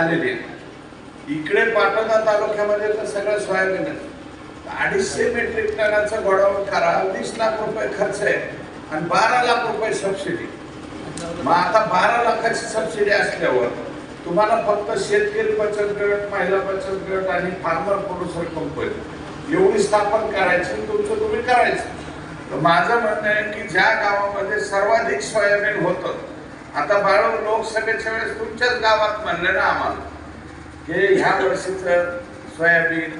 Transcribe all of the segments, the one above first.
झालेली आहे. इकडे पाटणा तालुक्यामध्ये तर सगळं सोयाबीनच अडीचशे मेट्रिक टनाचं गोडाऊन करा वीस लाख रुपये खर्च आहे आणि बारा लाख रुपये सबसिडी मग आता बारा लाखाची सबसिडी असल्यावर तुम्हाला फक्त शेतकरी बचत गट महिला बचत गट आणि फार्मर प्रोड्युसर कंपनी एवढी स्थापन करायची आणि तुमचं तुम्ही करायचं. तर माझं म्हणणं आहे की ज्या गावामध्ये सर्वाधिक सोयाबीन होतं आता बाळू लोकसभेच्या वेळेस तुमच्याच गावात म्हणलं ना आम्हाला हे ह्या वर्षीचं सोयाबीन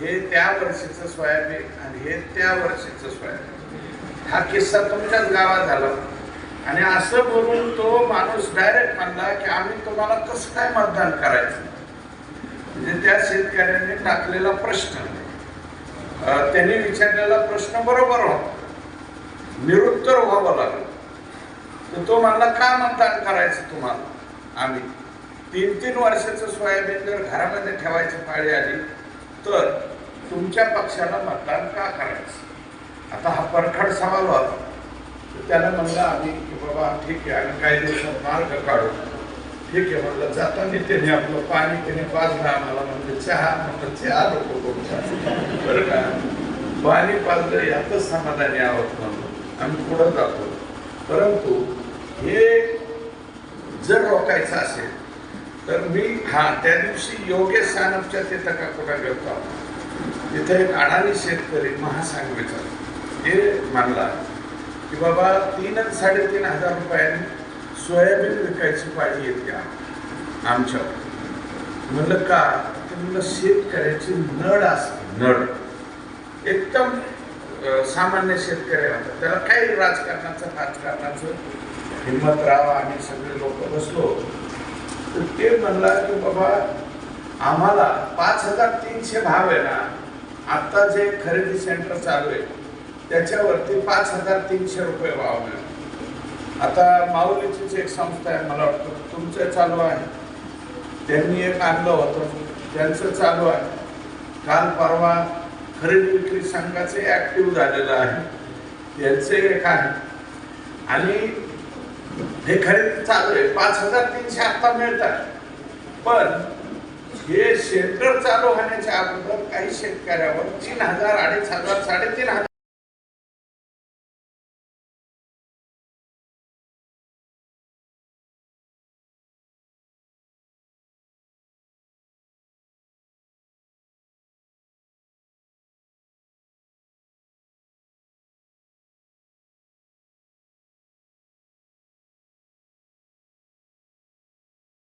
हे त्या वर्षीचं सोयाबीन आणि हे त्या वर्षीचं सोयाबीन. हा किस्सा तुमच्याच गावात झाला. आणि असं बोलून तो माणूस डायरेक्ट म्हणला की आम्ही तुम्हाला कसं काय मतदान करायचं? म्हणजे त्या शेतकऱ्याने टाकलेला प्रश्न. त्यांनी विचारलेला प्रश्न बरोबर होता. निरुत्तर व्हावं लागलं. तर तो म्हणला का मतदान करायचं तुम्हाला? आम्ही तीन तीन वर्षाचं सोयाबीन जर घरामध्ये ठेवायची पाळी आली तर तुमच्या पक्षाला मतदान का करायचं? आता हा परखड सवाल होता. तर त्यानं म्हणलं आम्ही की बाबा ठीक आहे आम्ही काही दिवसात मार्ग काढू. ठीक आहे म्हणलं जाताना त्याने आपलं पाणी त्याने पाजलं आम्हाला म्हणजे चहा म्हणलं चहा नको तुमचा. बरं का? पाणी पाजलं यातच समाधानी आहोत म्हणून आम्ही पुढं जातो. परंतु हे जर रोखायचं असेल तर मी हा त्या दिवशी योगेश सानपच्या तिथं का कुठं गेलो तिथे एक अडाणी शेतकरी महासांगवीचा हे मानला की बाबा तीन साडेतीन हजार रुपयांनी सोयाबीन विकायची पाळी येते आमच्या. आमच्यावर म्हणलं का? तर म्हणलं शेतकऱ्याची नड असते. नड एकदम सामान्य शेतकरी होता. त्याला काही राजकारणाचं राजकारणाचं हिंमत राहा आम्ही सगळे लोक बसलो. तर ते म्हणला की बाबा आम्हाला पाच हजार तीनशे भाव आहे ना आत्ता जे खरेदी सेंटर चालू आहे त्याच्यावरती पाच हजार तीनशे रुपये भाव मिळतो आता माऊलीचीच एक संस्था आहे मला वाटतं तुमचं चालू आहे. त्यांनी एक आणलं होतं त्यांचं चालू आहे. काल परवा खरेदी विक्री संघाचे ऍक्टिव्ह झालेलं आहे. त्यांचे एक आहे. आणि हे खरेदी चालू आहे. पाच हजार तीनशे आता मिळतात. पण हे क्षेत्र चालू होण्याच्या अगोदर काही शेतकऱ्यावर तीन हजार अडीच हजार साडेतीन हजार